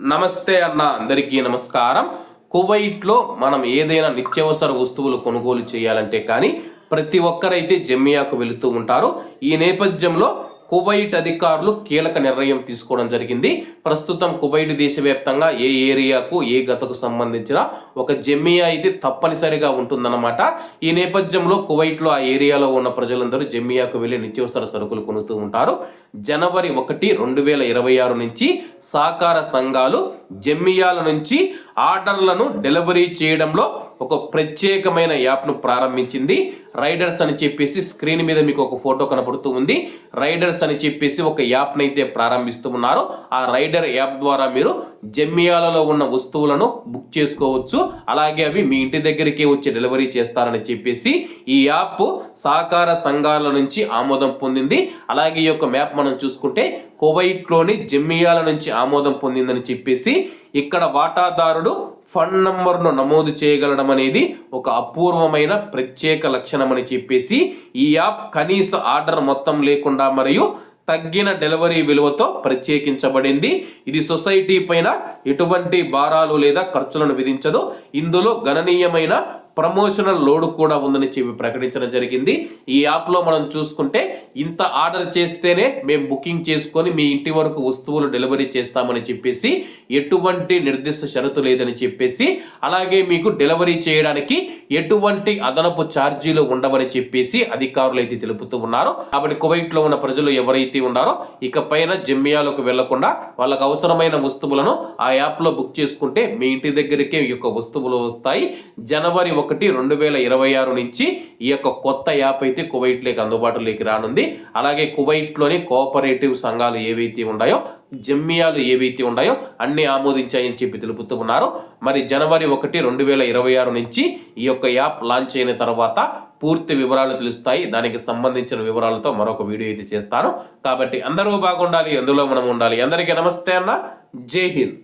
నమస్తే అన్న అందరికీ నమస్కారం. కువైట్లో మనం ఏదైనా నిత్యావసర వస్తువులు కొనుగోలు చేయాలంటే కానీ ప్రతి ఒక్కరైతే జమ్మియాకు వెళుతూ ఉంటారు. ఈ నేపథ్యంలో కువైట్ అధికారులు కీలక నిర్ణయం తీసుకోవడం జరిగింది. ప్రస్తుతం కువైట్ దేశవ్యాప్తంగా ఏ ఏరియాకు ఏ గతకు సంబంధించిన ఒక జమియా అయితే తప్పనిసరిగా ఉంటుందన్నమాట. ఈ నేపథ్యంలో కువైట్లో ఆ ఏరియాలో ఉన్న ప్రజలందరూ జమ్మియాకు వెళ్ళి నిత్యవసర సరుకులు కొనుతూ ఉంటారు. జనవరి ఒకటి రెండు వేల ఇరవై ఆరు నుంచి సహకార సంఘాలు జమ్మియాల నుంచి ఆర్డర్లను డెలివరీ చేయడంలో ఒక ప్రత్యేకమైన యాప్ను ప్రారంభించింది. రైడర్స్ అని చెప్పేసి స్క్రీన్ మీద మీకు ఒక ఫోటో కనపడుతూ ఉంది. రైడర్స్ అని చెప్పేసి ఒక యాప్ని అయితే ప్రారంభిస్తూ ఉన్నారు. ఆ రైడర్ యాప్ ద్వారా మీరు జమ్మియాలలో ఉన్న వస్తువులను బుక్ చేసుకోవచ్చు. అలాగే అవి మీ ఇంటి దగ్గరికి వచ్చి డెలివరీ చేస్తారని చెప్పేసి ఈ యాప్ సహకార సంఘాల నుంచి ఆమోదం పొందింది. అలాగే ఈ యొక్క మ్యాప్ మనం చూసుకుంటే కువైట్లోని జమ్మియాల నుంచి ఆమోదం పొందిందని చెప్పేసి ఇక్కడ వాటాదారుడు ఫండ్ నంబర్ను నమోదు చేయగలడం అనేది ఒక అపూర్వమైన ప్రత్యేక లక్షణం అని చెప్పేసి ఈ యాప్ కనీస ఆర్డర్ మొత్తం లేకుండా మరియు తగ్గిన డెలివరీ విలువతో ప్రత్యేకించబడింది. ఇది సొసైటీ పైన ఎటువంటి భారాలు లేదా ఖర్చులను విధించదు. ఇందులో గణనీయమైన ప్రమోషనల్ లోడ్ కూడా ఉందని చెప్పి ప్రకటించడం జరిగింది. ఈ యాప్లో మనం చూసుకుంటే ఇంత ఆర్డర్ చేస్తేనే మేము బుకింగ్ చేసుకొని మీ ఇంటి వరకు వస్తువులు డెలివరీ చేస్తామని చెప్పేసి ఎటువంటి నిర్దిష్ట షరతు లేదని చెప్పేసి అలాగే మీకు డెలివరీ చేయడానికి ఎటువంటి అదనపు ఛార్జీలు ఉండవని చెప్పేసి అధికారులు అయితే తెలుపుతూ ఉన్నారు. కాబట్టి కువైట్లో ఉన్న ప్రజలు ఎవరైతే ఉన్నారో ఇక పైన జిమ్మియాలకు వెళ్ళకుండా వాళ్ళకు అవసరమైన వస్తువులను ఆ యాప్లో బుక్ చేసుకుంటే మీ ఇంటి దగ్గరికే ఈ యొక్క వస్తువులు వస్తాయి. జనవరి ఒకటి రెండు వేల ఇరవై ఆరు నుంచి ఈ యొక్క కొత్త యాప్ అయితే కువైట్లోకి అందుబాటులోకి రానుంది. అలాగే కువైట్లోని కోఆపరేటివ్ సంఘాలు ఏవైతే ఉన్నాయో జమ్మియాలు ఏవైతే ఉన్నాయో అన్ని ఆమోదించాయని చెప్పి తెలుపుతూ ఉన్నారు. మరి జనవరి ఒకటి రెండు వేల ఇరవై ఆరు నుంచి ఈ యొక్క యాప్ లాంచ్ అయిన తర్వాత పూర్తి వివరాలు తెలుస్తాయి. దానికి సంబంధించిన వివరాలతో మరొక వీడియో అయితే చేస్తాను. కాబట్టి అందరూ బాగుండాలి అందులో మనం ఉండాలి. అందరికీ నమస్తే అన్న. జై హింద్.